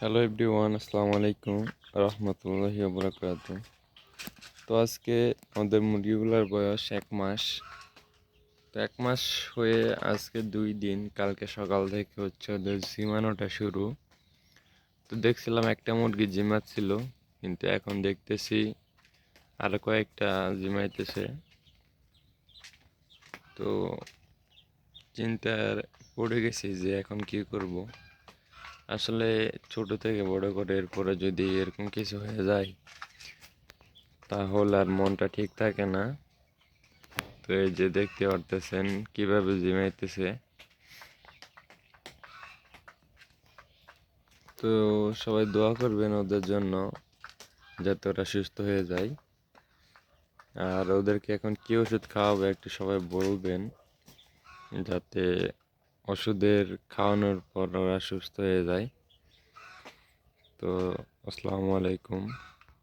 Hello everyone আসসালামু আলাইকুম রহমতুল্লাহি বরকাত তো আজকে আমাদের মুরগিগুলোর বয়স এক মাস। তো এক মাস হয়ে আজকে দুই দিন, কালকে সকাল থেকে হচ্ছে ওদের জিমানোটা শুরু। তো দেখছিলাম একটা মুরগি জিমাচ্ছিল, কিন্তু এখন দেখতেছি আরও কয়েকটা জিমাইতেছে। তো চিন্তার পড়ে গেছি যে এখন কি করব। আসলে ছোট থেকে বড় করে এরপরে যদি এরকম কিছু হয়ে যায়, তাহলে আর মনটা ঠিক থাকে না। তো এই যে দেখতে পারতেছেন কীভাবে জিমাইতেছে তো সবাই দোয়া করবেন ওদের জন্য যাতে ওরা সুস্থ হয়ে যায়। আর ওদেরকে এখন কি ওষুধ খাওয়াবে একটু সবাই বলবেন, যাতে ওষুধের খাওয়ানোর পর ওরা সুস্থ হয়ে যায়। তো আসসালামু আলাইকুম।